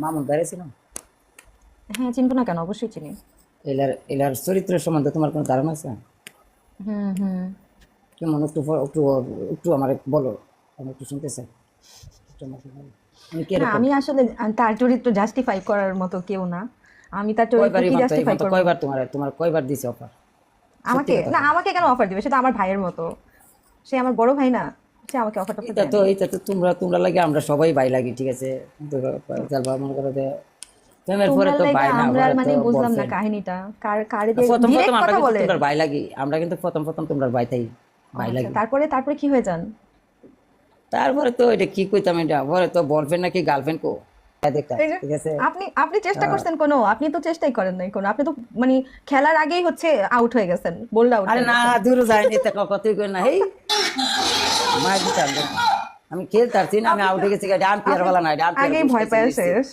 মামুন বাইরে ছিল? হ্যাঁ চিনবো না কেন? অবশ্যই চিনি। এলার এলার চরিত্র সম্বন্ধে তোমার কোনো ধারণা আছে? হুম হুম। কেমন? একটু একটু একটু আমার বলো। আমি একটু শুনতে চাই। আমি আসলে তার চরিত্র জাস্টিফাই করার মতো কেউ না। আমি তার চরিত্র কি জাস্টিফাই করব। কয়বার তোমার তোমার কয়বার দিছে অফার আমাকে? না আমাকে কেন অফার দিবে? সেটা আমার ভাইয়ের মতো। সে আমার বড় ভাই না। সে আমাকে অফারটা এটা তো এটা তো তোমরা তোমরা লাগে আমরা সবাই ভাই লাগি ঠিক আছে? তারপর মনে করো যে আমরা মানে বুঝলাম না কাহিনীটা। কার কারে প্রথম প্রথম আমরা কিন্তু বলে। তোমরা ভাই লাগি আমরা কিন্তু প্রথম প্রথম তোমরা ভাই তাই ভাই আচ্ছা, লাগি। তারপরে তারপরে কি হয়ে যান? তারপরে তো এটা কি কইতাম এটা? পরে তো বয়ফ্রেন্ড নাকি গার্লফ্রেন্ড কো? দেখা এই যে, ঠিক আছে? আপনি আপনি চেষ্টা করছেন কোনো আপনি তো চেষ্টাই করেন নাই কোনো। আপনি তো মানে খেলার আগেই হচ্ছে আউট হয়ে গেছেন বোল্ড আউট আরে না দূরে যায়নি তা কতই কই না মার দিতাম আমি খেলতে পারছি না আমি আউট গেছি আম্পিয়ার বলা না আগেই ভয় পেয়ে শেষ